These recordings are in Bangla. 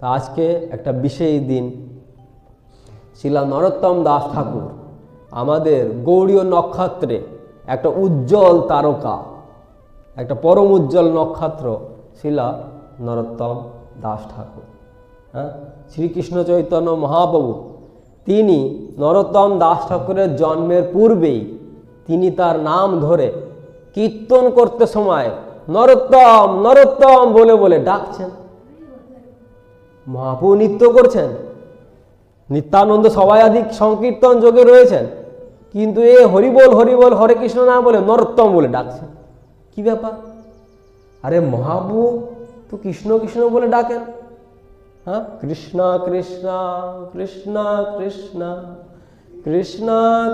তা আজকে একটা বিশেষ দিন। শিলা নরোত্তম দাস ঠাকুর, আমাদের গৌড়ীয় নক্ষত্রে একটা উজ্জ্বল তারকা, একটা পরম উজ্জ্বল নক্ষত্র শিলা নরোত্তম দাস ঠাকুর। হ্যাঁ? শ্রীকৃষ্ণ চৈতন্য মহাপ্রভু, তিনি নরোত্তম দাস ঠাকুরের জন্মের পূর্বেই তিনি তার নাম ধরে কীর্তন করতে সময় নরোত্তম নরোত্তম বলে বলে ডাকছেন। মহাপ্রভু নৃত্য করছেন। নিত্যানন্দ আদি সংকীর্তন যোগে রয়েছেন। কিন্তু এ হরিবোল হরিবোল, হরে কৃষ্ণ না বলে নরোত্তম বলে ডাকছেন। কি ব্যাপার? আরে মহাপ্রভু তো কৃষ্ণ কৃষ্ণ বলে ডাকেন। হ্যাঁ? কৃষ্ণ কৃষ্ণ কৃষ্ণ কৃষ্ণ কৃষ্ণ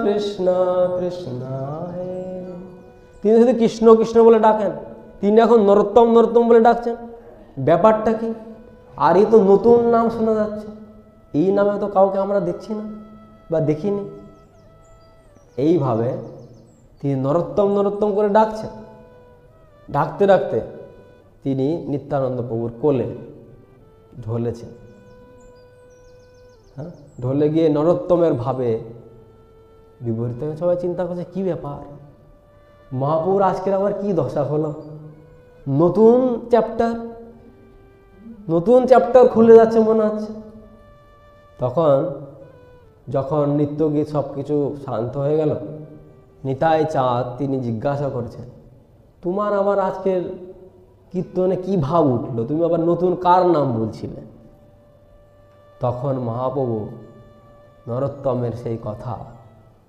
কৃষ্ণ কৃষ্ণ হে তিনি শুধু কৃষ্ণ কৃষ্ণ বলে ডাকেন। তিনি এখন নরোত্তম নরোত্তম বলে ডাকছেন। ব্যাপারটা কি? আর এই তো নতুন নাম শোনা যাচ্ছে। এই নামে তো কাউকে আমরা দেখছি না বা দেখিনি। এইভাবে তিনি নরোত্তম নরোত্তম করে ডাকছেন। ডাকতে ডাকতে তিনি নিত্যানন্দ প্রভুর কোলে ঢলেছেন। হ্যাঁ? ঢলে গিয়ে নরোত্তমের ভাবে বিপরীত সবাই চিন্তা করছে, কি ব্যাপার? মহাপুর আজকের আবার কি দশা হলো? নতুন চ্যাপ্টার নতুন চ্যাপ্টার খুলে যাচ্ছে মনে হচ্ছে। তখন যখন নৃত্যগীত সব কিছু শান্ত হয়ে গেল, নিতাই চাঁদ তিনি জিজ্ঞাসা করেছেন, তোমার আমার আজকের কীর্তনে কি ভাব উঠল? তুমি আবার নতুন কার নাম বলছিলে? তখন মহাপ্রভু নরোত্তমের সেই কথা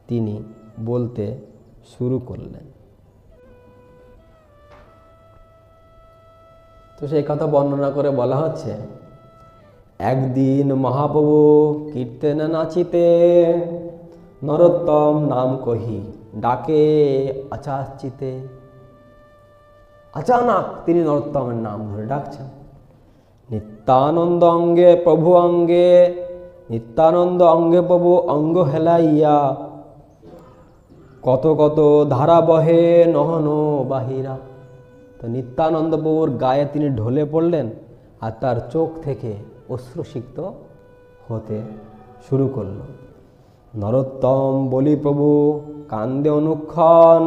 তিনি বলতে শুরু করলেন। তো সেই কথা বর্ণনা করে বলা হচ্ছে, একদিন মহাপ্রভু কীর্তনে নাচিতে নরোত্তম নাম কহি ডাকে আচাচিতে। আচানক তিনি নরোত্তমের নাম ধরে ডাকছেন। নিত্যানন্দ অঙ্গে প্রভু অঙ্গে, নিত্যানন্দ অঙ্গে প্রভু অঙ্গ হেলাইয়া, কত কত ধারা বহে নহন বাহিরা। তো নিত্যানন্দ প্রভুর গায়ে তিনি ঢলে পড়লেন আর তার চোখ থেকে অশ্রুসিক্ত হতে শুরু করল। নরোত্তম বলি প্রভু, কান্দে অনুক্ষণ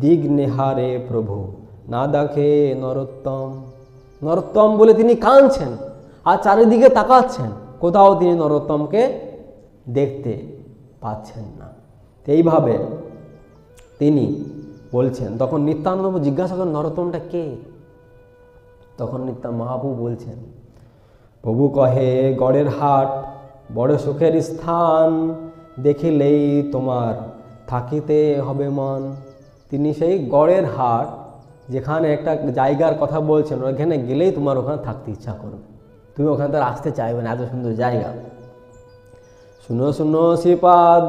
দিগ নেহারে প্রভু, না দেখে নরোত্তম। নরোত্তম বলে তিনি কাঁদছেন আর চারিদিকে তাকাচ্ছেন। কোথাও তিনি নরোত্তমকে দেখতে পাচ্ছেন না। এইভাবে তিনি বলছেন, তখন নিত্যানন্দ জিজ্ঞাসা করেন নরোত্তমটা কে? তখন নিত্যা মহাপ্রভু বলছেন, প্রভু কহে, গড়ের হাট, বড় সুখের স্থান, দেখিলেই তোমার থাকিতে হবে মন। তিনি সেই গড়ের হাট, যেখানে একটা জায়গার কথা বলছেন ওখানে গেলেই তোমার ওখানে থাকতে ইচ্ছা করবে। তুমি ওখানে তো আর আসতে চাইবে না, এত সুন্দর জায়গা। শুনো শুনো, শ্রীপাদ,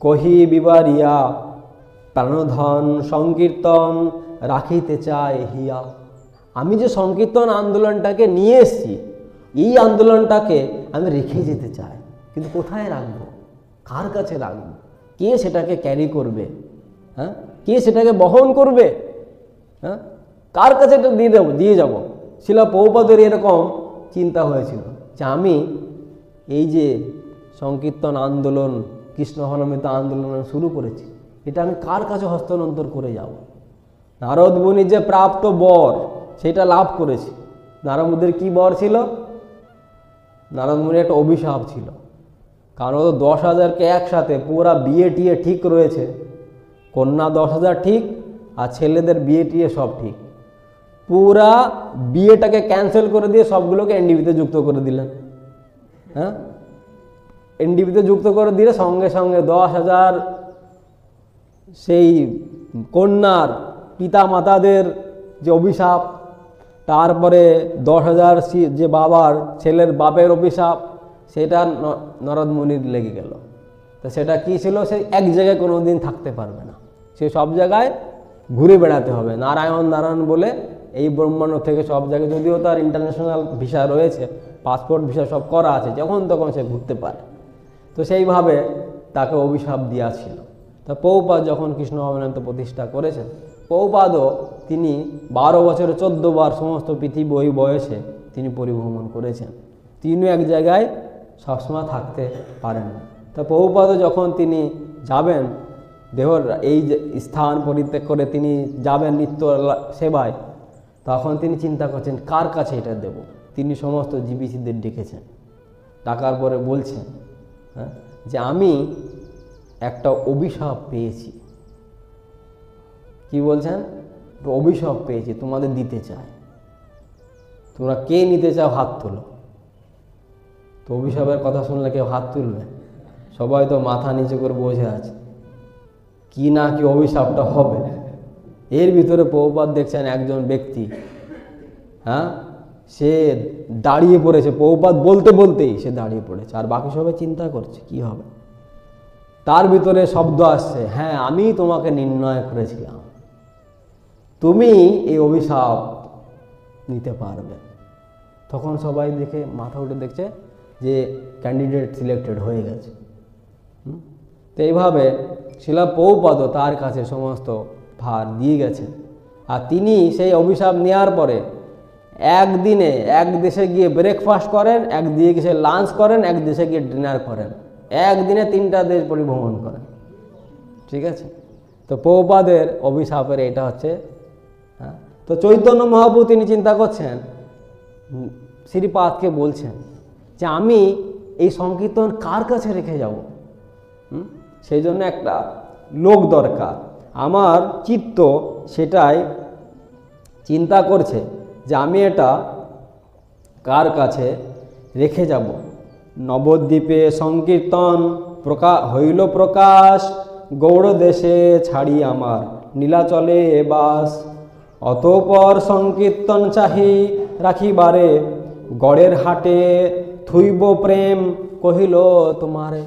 কহি বিবারিয়া প্রাণধন, সংকীর্তন রাখিতে চায় হিয়া। আমি যে সংকীর্তন আন্দোলনটাকে নিয়ে এসেছি, এই আন্দোলনটাকে আমি রেখে যেতে চাই। কিন্তু কোথায় রাখব? কার কাছে রাখব? কে সেটাকে ক্যারি করবে? হ্যাঁ? কে সেটাকে বহন করবে? হ্যাঁ? কার কাছে এটা দিয়ে দেবো, দিয়ে যাব? শিলা পৌপাদের এরকম চিন্তা হয়েছিল যে আমি এই যে সংকীর্তন আন্দোলন, কৃষ্ণ হনমিত আন্দোলন শুরু করেছি এটা আমি কার কাছে হস্তান্তর করে যাব? নারদ মুনির যে প্রাপ্ত বর, সেটা লাভ করেছি। নারদ মুনির কী বর ছিল? নারদ মুনির একটা অভিশাপ ছিল। কারণ তো দশ হাজারকে একসাথে পুরা বিয়ে টিয়ে ঠিক রয়েছে। কন্যা দশ হাজার ঠিক, আর ছেলেদের বিয়ে টিয়ে সব ঠিক। পুরা বিয়েটাকে ক্যান্সেল করে দিয়ে সবগুলোকে এনডিবিতে যুক্ত করে দিলেন। হ্যাঁ? এনডিবিতে যুক্ত করে দিলে সঙ্গে সঙ্গে দশ হাজার সেই কন্যার পিতা মাতাদের যে অভিশাপ, তারপরে দশ হাজার যে বাবার ছেলের বাপের অভিশাপ, সেটা নরদ মুনির লেগে গেল। তো সেটা কি ছিল? সে এক জায়গায় কোনো দিন থাকতে পারবে না। সে সব জায়গায় ঘুরে বেড়াতে হবে। নারায়ণ নারায়ণ বলে এই ব্রহ্মাণ্ড থেকে সব জায়গায় যদিও তার ইন্টারন্যাশনাল ভিসা রয়েছে পাসপোর্ট ভিসা সব করা আছে, যখন তখন সে ঘুরতে পারে। তো সেইভাবে তাকে অভিশাপ ছিল। তা পৌপাদ যখন কৃষ্ণ ভবনান্ত প্রতিষ্ঠা করেছেন পৌপাদও তিনি বারো বছরে চোদ্দ বার সমস্ত পৃথিবী বয়সে তিনি পরিভ্রমণ করেছেন। তিনিও এক জায়গায় সবসময় থাকতে পারেন না। তা পৌপাদও যখন তিনি যাবেন, দেহর এই স্থান পরিত্যাগ করে তিনি যাবেন নিত্য সেবায়, তখন তিনি চিন্তা করছেন, কার কাছে এটা দেব? তিনি সমস্ত জীবিসিদের ডেকেছেন। ডাকার পরে বলছেন হ্যাঁ যে আমি একটা অভিশাপ পেয়েছি। কি বলছেন? অভিশাপ পেয়েছি, তোমাদের দিতে চাই। তোমরা কে নিতে চাও হাত তোলো। তো অভিশাপের কথা শুনলে কেউ হাত তুলবে? সবাই তো মাথা নিচু করে বসে আছে। কি না কি অভিশাপটা হবে? এর ভিতরে পৌপাত দেখছেন একজন ব্যক্তি। হ্যাঁ? সে দাঁড়িয়ে পড়েছে। পৌপাত বলতে বলতেই সে দাঁড়িয়ে পড়েছে। আর বাকি সবাই চিন্তা করছে, কি হবে? তার ভিতরে শব্দ আসছে হ্যাঁ আমি তোমাকে নির্ণয় করেছিলাম। তুমি এই অভিশাপ নিতে পারবে। তখন সবাই দেখে, মাথা উঠে দেখছে যে ক্যান্ডিডেট সিলেক্টেড হয়ে গেছে। তো এইভাবে শিলা পৌপদ তার কাছে সমস্ত ভার দিয়ে গেছেন। আর তিনি সেই অভিশাপ নেওয়ার পরে একদিনে এক দেশে গিয়ে ব্রেকফাস্ট করেন, এক দিয়ে গিয়ে লাঞ্চ করেন, এক দেশে গিয়ে ডিনার করেন। একদিনে তিনটা দেশ পরিভ্রমণ করেন ঠিক আছে? তো পৌপাদের অভিশাপের এটা হচ্ছে হ্যাঁ? তো চৈতন্য মহাপ্রভু তিনি চিন্তা করছেন, শ্রীপাদকে বলছেন যে আমি এই সংকীর্তন কার কাছে রেখে যাব? সেই জন্য একটা লোক দরকার। আমার চিত্ত সেটাই চিন্তা করছে যে আমি এটা কার কাছে রেখে যাব? নবদ্বীপে সংকীর্তন প্রকা, হইল প্রকাশ, গৌড় দেশে ছাড়ি আমার, নীলাচলে বাস। অতপর সংকীর্তন চাহি রাখিবারে, গড়ের হাটে থুইব প্রেম, কহিল, তোমারে।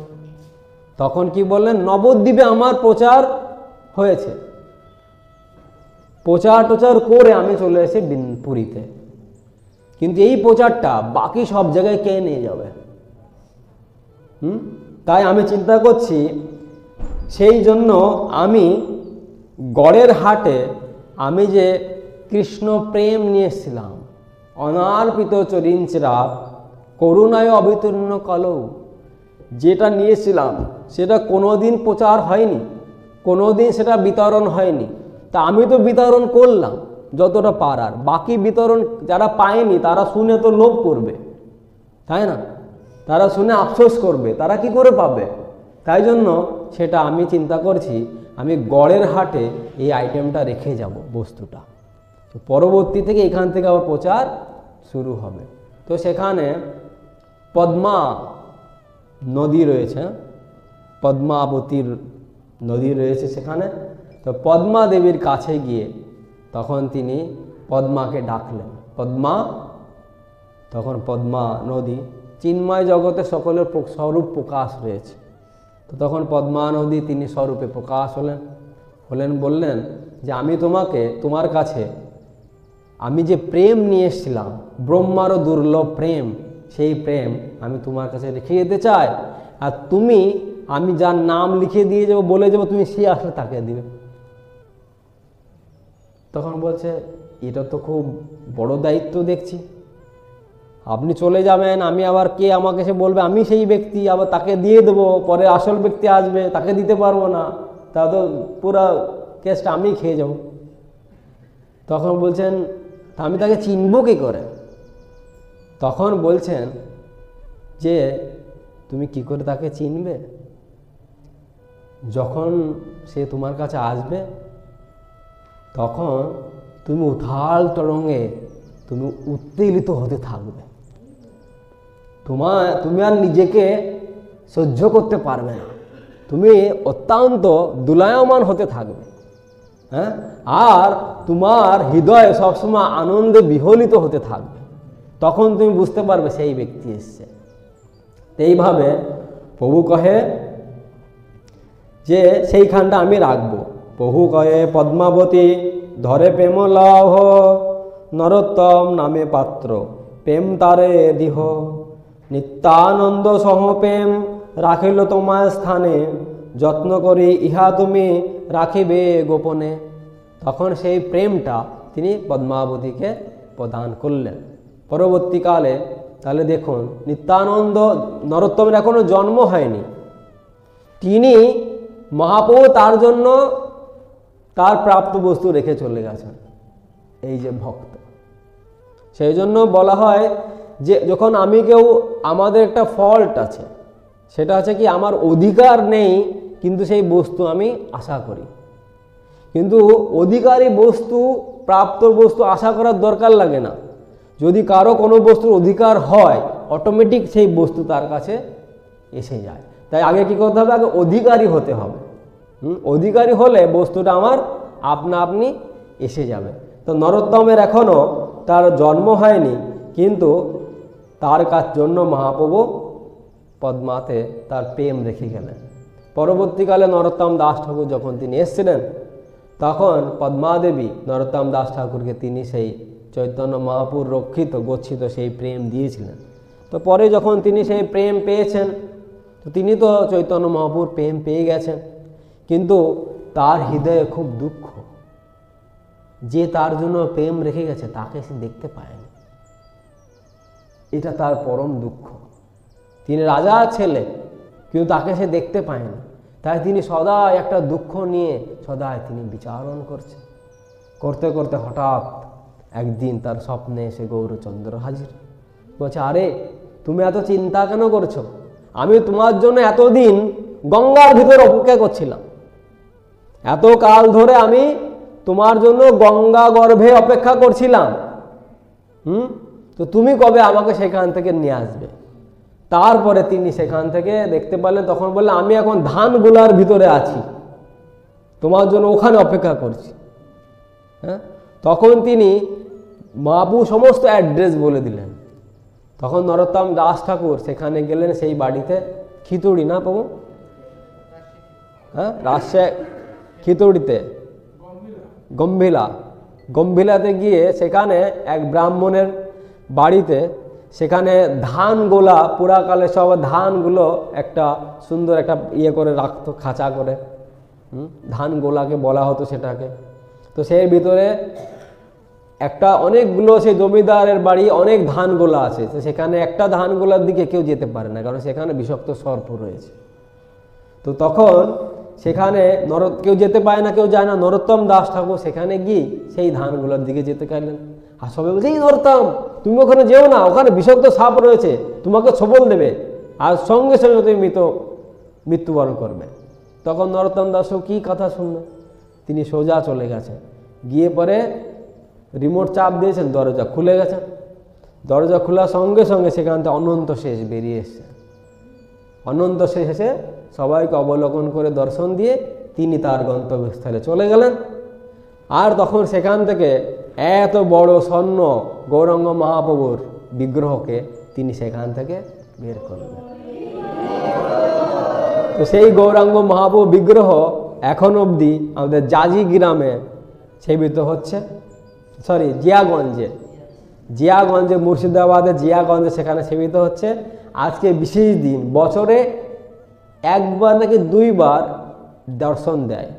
তখন কি বললেন, নবদ্বীপে আমার প্রচার হয়েছে। প্রচার টোচার করে আমি চলে বিন- পুরীতে কিন্তু এই প্রচারটা বাকি সব জায়গায় কে নিয়ে যাবে? হুম? তাই আমি চিন্তা করছি, সেই জন্য আমি গড়ের হাটে আমি যে কৃষ্ণ প্রেম নিয়ে এসেছিলাম, অনার্পিত চরিঞ্চরা করুণায় অবিতীর্ণ কলৌ যেটা নিয়েছিলাম, সেটা কোনোদিন প্রচার হয়নি, কোনোদিন সেটা বিতরণ হয়নি। তা আমি তো বিতরণ করলাম, যতটা পারার। বাকি বিতরণ যারা পায়নি, তারা শুনে তো লোভ করবে, তাই না? তারা শুনে আফসোস করবে, তারা কি করে পাবে? তাই জন্য সেটা আমি চিন্তা করছি, আমি গড়ের হাটে এই আইটেমটা রেখে যাব বস্তুটা। তো পরবর্তী থেকে এখান থেকে আবার প্রচার শুরু হবে। তো সেখানে পদ্মা নদী রয়েছে, পদ্মাবতীর নদী রয়েছে সেখানে। তো পদ্মা দেবীর কাছে গিয়ে তখন তিনি পদ্মাকে ডাকলেন। পদ্মা, তখন পদ্মা নদী চিন্ময় জগতে সকলের স্বরূপ প্রকাশ রয়েছে। তো তখন পদ্মানদী তিনি স্বরূপে প্রকাশ হলেন। হলেন বললেন যে, আমি তোমাকে, তোমার কাছে, আমি যে প্রেম নিয়ে এসেছিলাম, ব্রহ্মারও দুর্লভ প্রেম, সেই প্রেম আমি তোমার কাছে রেখে যেতে চাই। আর তুমি, আমি যার নাম লিখে দিয়ে যাব, বলে যাব, তুমি সে আসলে তাকে দিবে। তখন বলছে, এটা তো খুব বড় দায়িত্ব দেখছি। আপনি চলে যাবেন, আমি আবার কে আমাকে সে বলবে, আমি সেই ব্যক্তি, আবার তাকে দিয়ে দেবো, পরে আসল ব্যক্তি আসবে, তাকে দিতে পারব না। তা তো পুরো কেসটা আমি খেয়ে যাব। তখন বলছেন আমি তাকে চিনবো কী করে? তখন বলছেন যে, তুমি কি করে তাকে চিনবে? যখন সে তোমার কাছে আসবে, তখন তুমি উথাল তরঙ্গে তুমি উত্তেলিত হতে থাকবে। তোমার, তুমি আর নিজেকে সহ্য করতে পারবে না। তুমি অত্যন্ত দুলায়মান হতে থাকবে। হ্যাঁ? আর তোমার হৃদয় সবসময় আনন্দে বিহলিত হতে থাকবে। তখন তুমি বুঝতে পারবে সেই ব্যক্তি এসছে। এইভাবে প্রভু কহে যে, সেইখানটা আমি রাখব। প্রভু কহে, পদ্মাবতী, ধরে প্রেম লহ নরোত্তম নামে পাত্র, প্রেম তারে দিহ। নিত্যানন্দ সহ প্রেম রাখিল তোমার স্থানে। যত্ন করি ইহা তুমি রাখিবে গোপনে। তখন সেই প্রেমটা তিনি পদ্মাবতীকে প্রদান করলেন পরবর্তীকালে তাহলে দেখুন নিত্যানন্দ নরোত্তমের এখনও জন্ম হয়নি। তিনি মহাপ্রভু তার জন্য তার প্রাপ্ত বস্তু রেখে চলে গেছেন। এই যে ভক্ত। সেই জন্য বলা হয় যে যখন আমি কেউ, আমাদের একটা ফল্ট আছে, সেটা আছে কি আমার অধিকার নেই, কিন্তু সেই বস্তু আমি আশা করি। কিন্তু অধিকারী বস্তু, প্রাপ্ত বস্তু আশা করার দরকার লাগে না। যদি কারও কোনো বস্তুর অধিকার হয় অটোমেটিক সেই বস্তু তার কাছে এসে যায়। তাই আগে কি করতে হবে? আগে অধিকারী হতে হবে। অধিকারী হলে বস্তুটা আমার আপনা আপনি এসে যাবে। তো নরোত্তমের এখনও তার জন্ম হয়নি, কিন্তু তার কাজ জন্য মহাপ্রভু পদ্মাতে তার প্রেম রেখে গেলেন। পরবর্তীকালে নরোত্তম দাস ঠাকুর যখন তিনি এসেছিলেন, তখন পদ্মাদেবী নরোত্তম দাস ঠাকুরকে তিনি সেই চৈতন্য মহাপুর রক্ষিত, গচ্ছিত সেই প্রেম দিয়েছিলেন। তো পরে যখন তিনি সেই প্রেম পেয়েছেন, তো তিনি তো চৈতন্য মহাপুর প্রেম পেয়ে গেছেন। কিন্তু তার হৃদয়ে খুব দুঃখ যে তার জন্য প্রেম রেখে গেছে, তাকে সে দেখতে পায়নি এটা তার পরম দুঃখ। তিনি রাজা ছেলে কিন্তু তাকে সে দেখতে পায়নি। তাই তিনি সদাই একটা দুঃখ নিয়ে সদাই তিনি বিচারণ করছেন। করতে করতে হঠাৎ একদিন তার স্বপ্নে এসে গৌরচন্দ্র হাজির। বলছে, আরে, তুমি এত চিন্তা কেন করছ? আমি তোমার জন্য এতদিন গঙ্গার ভিতর অপেক্ষা করছিলাম। এত কাল ধরে আমি তোমার জন্য গঙ্গা গর্ভে অপেক্ষা করছিলাম। হুম? তো তুমি কবে আমাকে সেখান থেকে নিয়ে আসবে? তারপরে তিনি সেখান থেকে দেখতে পেলেন তখন বললেন, আমি এখন ধানগুলার ভিতরে আছি। তোমার জন্য ওখানে অপেক্ষা করছি। হ্যাঁ? তখন তিনি মাপু সমস্ত অ্যাড্রেস বলে দিলেন। তখন নরোত্তম দাস ঠাকুর সেখানে গেলেন, সেই বাড়িতে। খিচুড়ি না পাবো হ্যাঁ? রাজশাহী খিচুড়িতে। গম্ভিলা। গম্ভিলাতে গিয়ে সেখানে এক ব্রাহ্মণের বাড়িতে, সেখানে ধানগোলা পুরাকালে সব ধানগুলো একটা সুন্দর একটা ইয়ে করে রাখতো, খাঁচা করে। ধানগোলাকে বলা হতো সেটাকে। তো সেই ভিতরে একটা অনেকগুলো সেই জমিদারের বাড়ি, অনেক ধানগোলা আছে। তো সেখানে একটা ধানগোলার দিকে কেউ যেতে পারে না, কারণ সেখানে বিষাক্ত সর্প রয়েছে। তো তখন সেখানে নর, কেউ যেতে পায় না, কেউ যায় না। নরোত্তম দাস ঠাকুর সেখানে গিয়ে সেই ধানগুলোর দিকে যেতে চাইলেন আর সবাই বলছে, এই নরোত্তম তুমি ওখানে যেও না, ওখানে বিষাক্ত সাপ রয়েছে, তোমাকে সবল দেবে, আর সঙ্গে সঙ্গে তুমি মৃত, মৃত্যুবরণ করবে। তখন নরোত্তম দাসও কী কথা শুনবে তিনি সোজা চলে গেছেন গিয়ে পরে রিমোট চাপ দিয়েছেন, দরজা খুলে গেছে। দরজা খোলার সঙ্গে সঙ্গে সেখান থেকে অনন্ত শেষ বেরিয়ে এসছে। অনন্ত শেষে সবাইকে অবলোকন করে দর্শন দিয়ে তিনি তার গন্তব্যস্থলে চলে গেলেন। আর তখন সেখান থেকে এত বড় স্বর্ণ গৌরঙ্গ মহাপ্রভুর বিগ্রহকে তিনি সেখান থেকে বের করলেন। তো সেই গৌরাঙ্গ মহাপ্রভু বিগ্রহ এখন অবধি আমাদের জাজি গ্রামে সেবিত হচ্ছে। সরি জিয়াগঞ্জে। জিয়াগঞ্জে, মুর্শিদাবাদে জিয়াগঞ্জে সেখানে সেবিত হচ্ছে। আজকে বিশেষ দিন, বছরে একবার নাকি দুইবার দর্শন দেয়।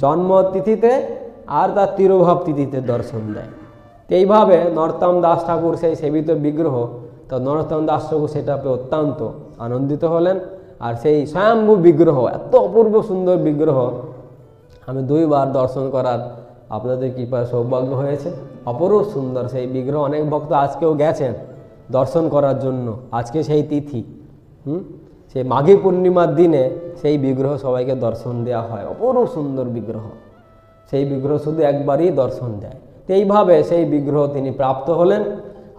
জন্মতিথিতে আর তার তিরোভাব তিথিতে দর্শন দেয়। এইভাবে নরতম দাস ঠাকুর সেই সেবিত বিগ্রহ, তো নরোত্তম দাস ঠাকুর সেটা পেয়ে অত্যন্ত আনন্দিত হলেন। আর সেই স্বয়ম্ভু বিগ্রহ, এত অপূর্ব সুন্দর বিগ্রহ, আমি দুইবার দর্শন করার আপনাদের কৃপায় সৌভাগ্য হয়েছে। অপরূপ সুন্দর সেই বিগ্রহ, অনেক ভক্ত আজকেও গেছেন দর্শন করার জন্য। আজকে সেই তিথি, হুম? সেই মাঘী পূর্ণিমার দিনে সেই বিগ্রহ সবাইকে দর্শন দেওয়া হয়। অপরূপ সুন্দর বিগ্রহ। সেই বিগ্রহ শুধু একবারই দর্শন দেয়। তো এইভাবে সেই বিগ্রহ তিনি প্রাপ্ত হলেন।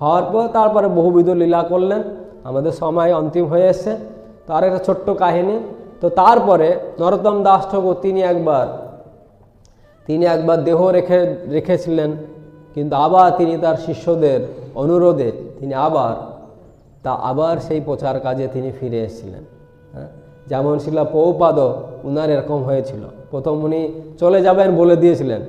হওয়ার পর তারপরে বহুবিধ লীলা করলেন। আমাদের সময় অন্তিম হয়ে এসছে। তার একটা ছোট্ট কাহিনী। তো তারপরে নরোত্তম দাস ঠাকুর তিনি একবার তিনি একবার দেহ রেখে, রেখেছিলেন। কিন্তু আবার তিনি তার শিষ্যদের অনুরোধে তিনি আবার, তা আবার সেই প্রচার কাজে তিনি ফিরে এসেছিলেন। হ্যাঁ? যেমন ছিল পৌপাদ উনার এরকম হয়েছিল। প্রথম উনি চলে যাবেন বলে দিয়েছিলেন।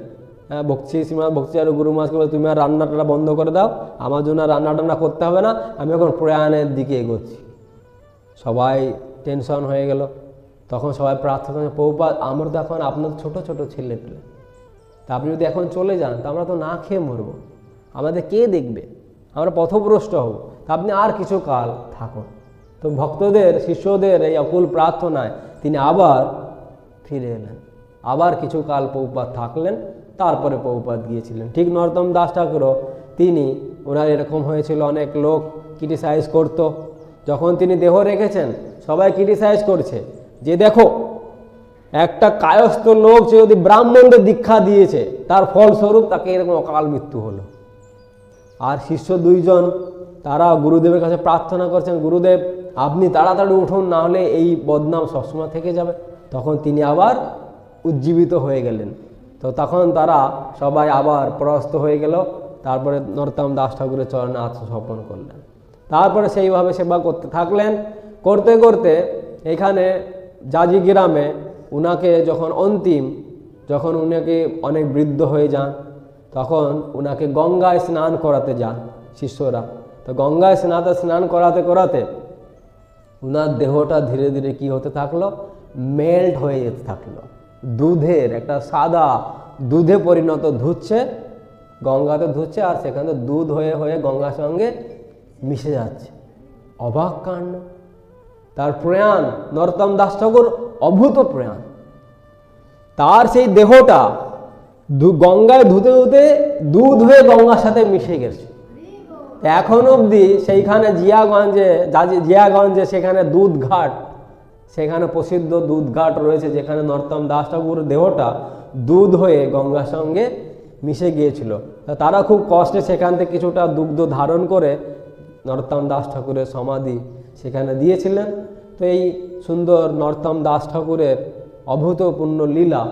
হ্যাঁ ভক্তি সীমা ভক্তি আর গুরু মাসকে বলে, তুমি আর রান্নাটা বন্ধ করে দাও, আমার জন্য রান্না টান্না করতে হবে না, আমি এখন প্রয়াণের দিকে এগোচ্ছি। সবাই টেনশন হয়ে গেল। তখন সবাই প্রার্থনা পৌপাত আমরা তো এখন আপনার ছোট ছোট ছেলে পেলে। তা আপনি যদি এখন চলে যান, তা আমরা তো না খেয়ে মরবো। আমাদের কে দেখবে? আমরা পথভ্রষ্ট হব। তা আপনি আর কিছু কাল থাকুন। তো ভক্তদের, শিষ্যদের এই অকুল প্রার্থনায় তিনি আবার ফিরে এলেন। আবার কিছু কাল পৌপাত থাকলেন, তারপরে পৌপাত গিয়েছিলেন। ঠিক নরতম দাস ঠাকুরও, তিনি, ওনার এরকম হয়েছিল, অনেক লোক ক্রিটিসাইজ করত। যখন তিনি দেহ রেখেছেন, সবাই ক্রিটিসাইজ করছে। যে দেখো, একটা কায়স্থ লোক সে যদি ব্রাহ্মণদের দীক্ষা দিয়েছে, তার ফলস্বরূপ তাকে এরকম অকাল মৃত্যু হলো। আর শিষ্য দুইজন, তারা গুরুদেবের কাছে প্রার্থনা করছেন, গুরুদেব, আপনি তাড়াতাড়ি উঠুন, না হলে এই বদনাম সবসময় থেকে যাবে। তখন তিনি আবার উজ্জীবিত হয়ে গেলেন। তো তখন তারা সবাই আবার পরাস্ত হয়ে গেল। তারপরে নরতাম দাস ঠাকুরের চরণে আত্মসমর্পণ করলেন। তারপরে সেইভাবে সেবা করতে থাকলেন। করতে করতে এখানে জাজি গ্রামে উনাকে যখন অন্তিম, যখন উনাকে অনেক বৃদ্ধ হয়ে যান, তখন উনাকে গঙ্গায় স্নান করাতে যান শিষ্যরা। তো গঙ্গায় স্নাতে স্নান করাতে করাতে উনার দেহটা ধীরে ধীরে কি হতে থাকল? মেল্ট হয়ে যেতে থাকল। দুধের একটা সাদা দুধে পরিণত ধুচ্ছে, গঙ্গাতে ধুচ্ছে আর সেখানে দুধ হয়ে হয়ে গঙ্গার সঙ্গে মিশে যাচ্ছে। অবাক কাণ্ড। তার প্রয়াণ নরতম দাস ঠাকুর অভূত প্রয়াণ। তার সেই দেহটা গঙ্গায় ধুতে ধুতে দুধ হয়ে গঙ্গার সাথে মিশে গেছে। এখন অবধি সেইখানে জিয়াগঞ্জে জিয়াগঞ্জে সেখানে দুধ ঘাট সেখানে প্রসিদ্ধ দুধ ঘাট রয়েছে, যেখানে নরতম দাস ঠাকুরের দেহটা দুধ হয়ে গঙ্গার সঙ্গে মিশে গিয়েছিল। তারা খুব কষ্টে সেখান থেকে কিছুটা দুগ্ধ ধারণ করে নরোত্তম দাস ঠাকুরের সমাধি সেখানে দিয়েছিলেন। তো এই সুন্দর নরোত্তম দাস ঠাকুরের অভূতপূর্ণ লীলা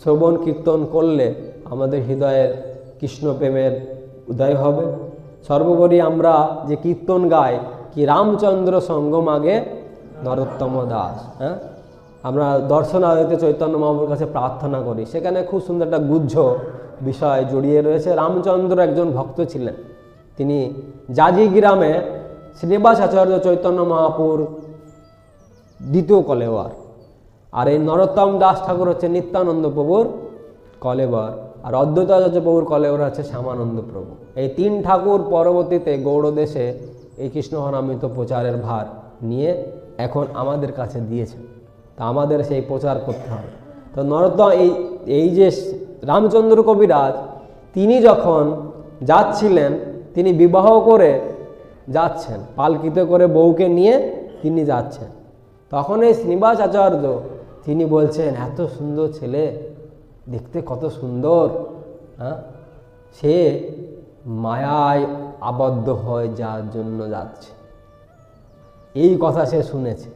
শ্রবণ কীর্তন করলে আমাদের হৃদয়ের কৃষ্ণপ্রেমের উদয় হবে। সর্বোপরি আমরা যে কীর্তন গাই, কি রামচন্দ্র সঙ্গম আগে নরোত্তম দাস হ্যাঁ? আমরা দর্শনাদিতে চৈতন্য মহাপুর কাছে প্রার্থনা করি। সেখানে খুব সুন্দর একটা গুজ্জ বিষয় জড়িয়ে রয়েছে। রামচন্দ্র একজন ভক্ত ছিলেন। তিনি জাজি গ্রামে শ্রীনিবাস আচার্য চৈতন্য মহাপুর দ্বিতীয় কলেবার আর এই নরোত্তম দাস ঠাকুর হচ্ছে নিত্যানন্দ প্রভুর কলেবার আর অদ্বৈতাচার্য প্রভুর কলেবার হচ্ছে শ্যামানন্দ প্রভু। এই তিন ঠাকুর পরবর্তীতে গৌড় দেশে এই কৃষ্ণহরামৃত প্রচারের ভার নিয়ে এখন আমাদের কাছে দিয়েছে। তা আমাদের সেই প্রচার করতে হবে। তো নরোত্তম এই এই যে রামচন্দ্র কবিরাজ, তিনি যখন যাচ্ছিলেন, তিনি বিবাহ করে যাচ্ছেন, পালকিতে করে বউকে নিয়ে তিনি যাচ্ছেন। তখন এই শ্রীনিবাস আচার্য, তিনি বলছেন, এত সুন্দর ছেলে, দেখতে কত সুন্দর হ্যাঁ সে মায়ায় আবদ্ধ হয়ে যাওয়ার জন্য যাচ্ছে। এই কথা সে শুনেছে।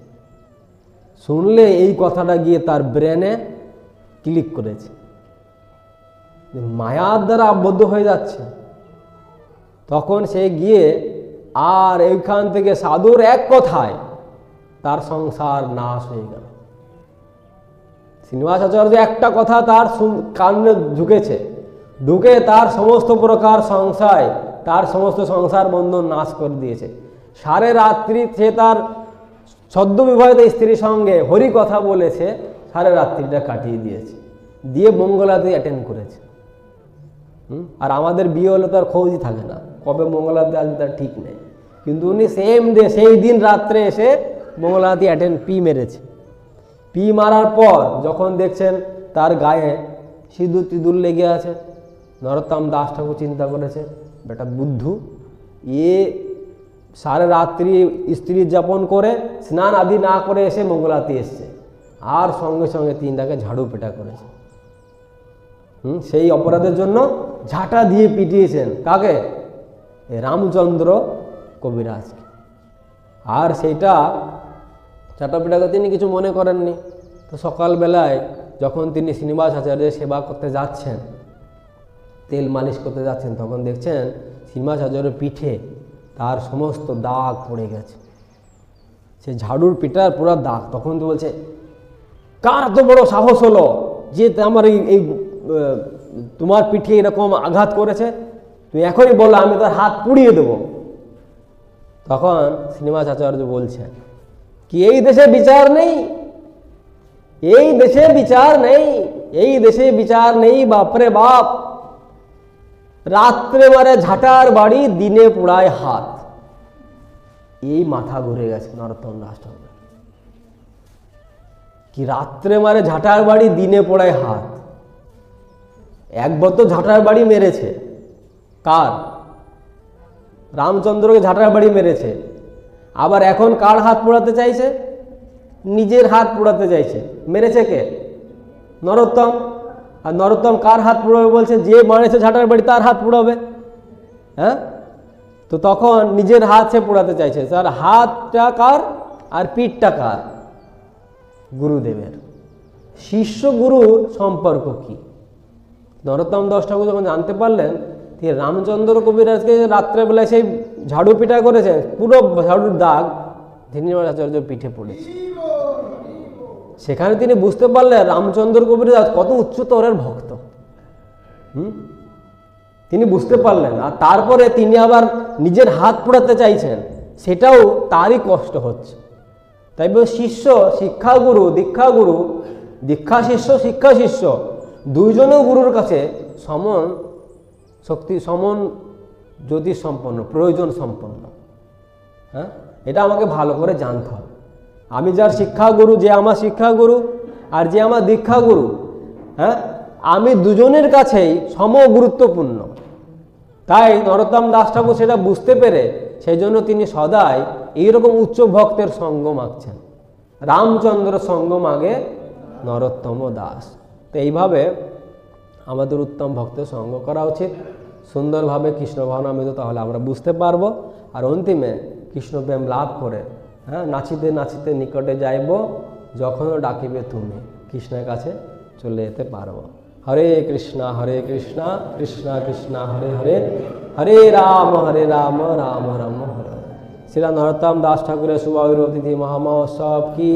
শুনলে এই কথাটা গিয়ে তার ব্রেনে ক্লিক করেছে। মায়ার দ্বারা আবদ্ধ হয়ে যাচ্ছে। তখন সে গিয়ে আর এইখান থেকে সাধুর এক কথায় তার সংসার নাশ হয়ে গেল। শ্রীনিবাস আচার্য একটা কথা তার শুন- কানে ঢুকেছে। ঢুকে তার সমস্ত প্রকার সংশয়, তার সমস্ত সংসার বন্ধন নাশ করে দিয়েছে। সারে রাত্রি সে তার সদ্য বিবাহিত স্ত্রীর সঙ্গে হরি কথা বলেছে, সারে রাত্রিটা কাটিয়ে দিয়েছে। দিয়ে মঙ্গলাতে অ্যাটেন্ড করেছে। আর আমাদের বিয়ে হলে তো আর খোঁজই থাকে না। কবে মঙ্গলাতে আসবে তার ঠিক নেই। কিন্তু উনি সেম ডে সেই দিন রাত্রে এসে মঙ্গলাতে অ্যাটেন্ড পি মেরেছে। পি মারার পর যখন দেখছেন তার গায়ে সিঁদুর তিদুর লেগে আছে, নরোত্তম দাস ঠাকুর চিন্তা করেছে, বেটা বুদ্ধু, এ সারা রাত্রি স্ত্রী যাপন করে স্নান আদি না করে এসে মঙ্গলাতে এসছে। আর সঙ্গে সঙ্গে তিন তাকে ঝাড়ু পেটা করেছে। হুম, সেই অপরাধের জন্য ঝাঁটা দিয়ে পিটিয়েছেন কাকে? রামচন্দ্র কবিরাজকে। আর সেইটা চাটাপিটাকে তিনি কিছু মনে করেননি। তো সকালবেলায় যখন তিনি শ্রীনিবাস আচার্যের সেবা করতে যাচ্ছেন তেল মালিশ করতে যাচ্ছেন তখন দেখছেন শ্রীনিবাস আচার্যের পিঠে তার সমস্ত দাগ পড়ে গেছে। সে ঝাড়ুর পিঠার পুরো দাগ। তখন তো বলছে, কার এত বড় সাহস হলো যে আমার এই তোমার পিঠে এরকম আঘাত করেছে? তুমি এখনই বলল আমি তার হাত পুড়িয়ে দেবো। তখন শ্রীনিবাস আচার্য বলছেন কি এই দেশে বিচার নেই? এই দেশে বিচার নেই? এই দেশে বিচার নেই? বাপরে বাপ! রাত্রে মারে ঝাঁটার বাড়ি, দিনে পোড়ায় হাত। এই মাথা ঘুরে গেছে নরোত্তম দাস কি রাত্রে মারে ঝাঁটার বাড়ি, দিনে পোড়ায় হাত। একবার তো ঝাঁটার বাড়ি মেরেছে। কার? রামচন্দ্রকে ঝাঁটার বাড়ি মেরেছে। আবার এখন কার হাত পোড়াতে চাইছে? নিজের হাত পোড়াতে চাইছে। মেরেছে কে? নরোত্তম। আর নরোত্তম কার হাত পোড়াবে বলছে? যে মারেছে ঝাঁটার বাড়ি, তার হাত পোড়াবে। হ্যাঁ? তো তখন নিজের হাত সে পোড়াতে চাইছে। তার হাতটা কার আর পিঠটা কার? গুরুদেবের। শিষ্য গুরুর সম্পর্ক কি? নরোত্তম দশ ঠাকুর যখন জানতে পারলেন তিনি রামচন্দ্র কবিরাজকে রাত্রেবেলায় সেই ঝাড়ু পিঠা করেছে, পুরো ঝাড়ুর দাগ ধীনিবাস আচার্য পিঠে পড়েছে। সেখানে তিনি বুঝতে পারলেন রামচন্দ্র কবিরাজ কত উচ্চতরের ভক্ত। হুম? তিনি বুঝতে পারলেন। আর তারপরে তিনি আবার নিজের হাত পোড়াতে চাইছেন। সেটাও তারই কষ্ট হচ্ছে। তাই শিষ্য, শিক্ষাগুরু, দীক্ষাগুরু, দীক্ষা শিষ্য, শিক্ষা শিষ্য, দুইজনেও গুরুর কাছে সমন শক্তি, সমন জ্যোতিষ সম্পন্ন, প্রয়োজন সম্পন্ন। হ্যাঁ? এটা আমাকে ভালো করে জানতে হবে। আমি যার শিক্ষাগুরু, যে আমার শিক্ষাগুরু আর যে আমার দীক্ষাগুরু হ্যাঁ? আমি দুজনের কাছেই সম গুরুত্বপূর্ণ তাই নরোত্তম দাস ঠাকুর সেটা বুঝতে পেরে সেই জন্য তিনি সদাই এইরকম উচ্চ ভক্তের সঙ্গ মাগছেন। রামচন্দ্র সঙ্গ মাগে নরোত্তম দাস। তো এইভাবে আমাদের উত্তম ভক্তের সঙ্গ করা উচিত। সুন্দরভাবে কৃষ্ণ ভাবনামৃত তাহলে আমরা বুঝতে পারব। আর অন্তিমে কৃষ্ণপ্রেম লাভ করে হ্যাঁ নাচিতে নাচিতে নিকটে যাইব, যখনও ডাকিবে তুমি। কৃষ্ণের কাছে চলে যেতে পারব। হরে কৃষ্ণা হরে কৃষ্ণা কৃষ্ণা কৃষ্ণা, হরে হরে হরে রাম হরে রাম রাম রাম, হরে শ্রীরা নরোত্তম দাস ঠাকুরের শুভ তিথি মহামহোৎসব কি?